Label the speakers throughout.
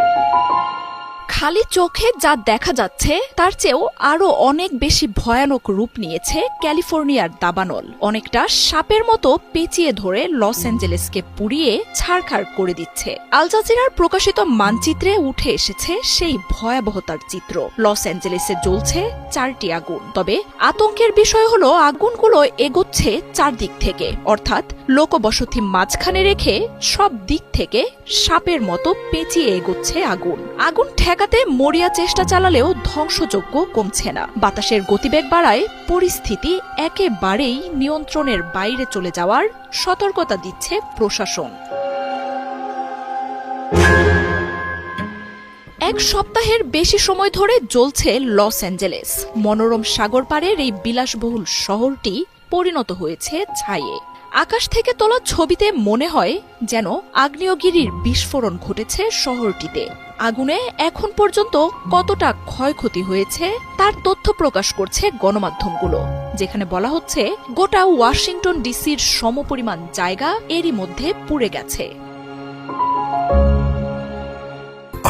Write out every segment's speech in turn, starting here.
Speaker 1: Thank you. খালি চোখে যা দেখা যাচ্ছে, তার চেয়েও আরও অনেক বেশি ভয়ানক রূপ নিয়েছে ক্যালিফোর্নিয়ার দাবানল। অনেকটা সাপের মতো পেঁচিয়ে ধরে লস অ্যাঞ্জেলেসকে পুড়িয়ে ছাড়খাড় করে দিচ্ছে। আল জাজিরার প্রকাশিত মানচিত্রে উঠে এসেছে সেই ভয়াবহতার চিত্র। লস অ্যাঞ্জেলেসে জ্বলছে চারটি আগুন। তবে আতঙ্কের বিষয় হলো আগুনগুলো এগোচ্ছে চারদিক থেকে। অর্থাৎ লোকবসতি মাঝখানে রেখে সব দিক থেকে সাপের মতো পেঁচিয়ে এগোচ্ছে আগুন। আগুন ঠেকাতে মরিয়া চেষ্টা চালালেও ধ্বংসযোগ্য কমছে না। বাতাসের গতিবেগ বাড়ায় পরিস্থিতি একেবারেই নিয়ন্ত্রণের বাইরে চলে যাওয়ার সতর্কতা দিচ্ছে প্রশাসন। এক সপ্তাহের বেশি সময় ধরে জ্বলছে লস অ্যাঞ্জেলেস। মনোরম সাগর পাড়ের এই বিলাসবহুল শহরটি পরিণত হয়েছে ছায়ে আকাশ থেকে তোলা ছবিতে মনে হয় যেন আগ্নেয়গিরির বিস্ফোরণ ঘটেছে শহরটিতে। আগুনে এখন পর্যন্ত কতটা ক্ষয়ক্ষতি হয়েছে তার তথ্য প্রকাশ করছে গণমাধ্যমগুলো, যেখানে বলা হচ্ছে গোটা ওয়াশিংটন ডিসির সমপরিমাণ জায়গা এরই মধ্যে পুড়ে গেছে।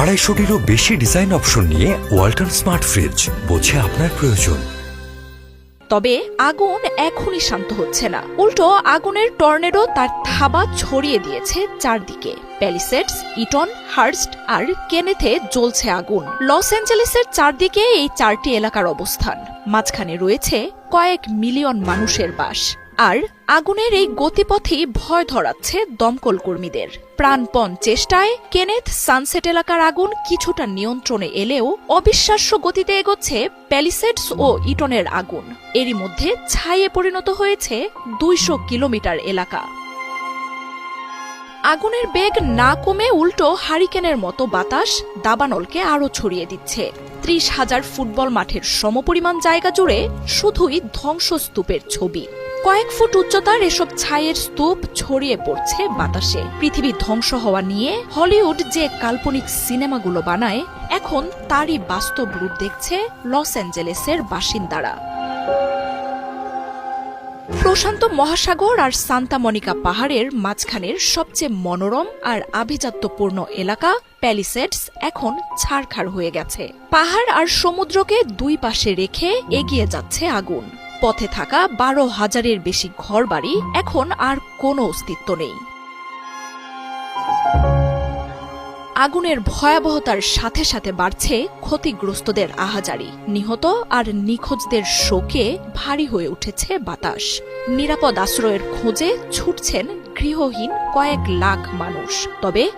Speaker 2: আড়াইশোটিরও বেশি ডিজাইন অপশন নিয়ে ওয়াল্টন স্মার্ট ফ্রিজ, বোঝে আপনার প্রয়োজন।
Speaker 1: তবে আগুন এখনই শান্ত হচ্ছে না। উল্টো আগুনের টর্নেডো তার থাবা ছড়িয়ে দিয়েছে চারদিকে। প্যালিসেডস, ইটন, হার্স্ট আর কেনেথে জ্বলছে আগুন। লস অ্যাঞ্জেলেসের চারদিকে এই চারটি এলাকার অবস্থান। মাঝখানে রয়েছে কয়েক মিলিয়ন মানুষের বাস। আর আগুনের এই গতিপথই ভয় ধরাচ্ছে দমকল কর্মীদের। প্রাণপণ চেষ্টায় কেনেথ সানসেট এলাকার আগুন কিছুটা নিয়ন্ত্রণে এলেও অবিশ্বাস্য গতিতে এগোচ্ছে প্যালিসেডস ও ইটনের আগুন। এরই মধ্যে ছাইয়ে পরিণত হয়েছে দুইশো কিলোমিটার এলাকা। আগুনের বেগ না কমে উল্টো হারিকেনের মতো বাতাস দাবানলকে আরও ছড়িয়ে দিচ্ছে। ত্রিশ হাজার ফুটবল মাঠের সমপরিমাণ জায়গা জুড়ে শুধুই ধ্বংসস্তূপের ছবি। কয়েক ফুট উচ্চতার এসব ছায়ের স্তূপ ছড়িয়ে পড়ছে বাতাসে। পৃথিবী ধ্বংস হওয়া নিয়ে হলিউড যে কাল্পনিক সিনেমাগুলো বানায়, এখন তারই বাস্তব রূপ দেখছে লস অ্যাঞ্জেলেসের বাসিন্দারা। প্রশান্ত মহাসাগর আর সান্তা মনিকা পাহাড়ের মাঝখানের সবচেয়ে মনোরম আর আভিজাত্যপূর্ণ এলাকা প্যালিসেডস এখন ছাড়খাড় হয়ে গেছে। পাহাড় আর সমুদ্রকে দুই পাশে রেখে এগিয়ে যাচ্ছে আগুন। পথে থাকা বারো হাজারের বেশি ঘরবাড়ি এখন আর কোনো অস্তিত্ব নেই। আগুনের ভয়াবহতার সাথে সাথে বাড়ছে ক্ষতিগ্রস্তদের আহাজারি। নিহত আর নিখোঁজদের শোকে ভারী হয়ে উঠেছে বাতাস। নিরাপদ আশ্রয়ের খোঁজে ছুটছেন গৃহহীন কয়েক লাখ মানুষ। তবে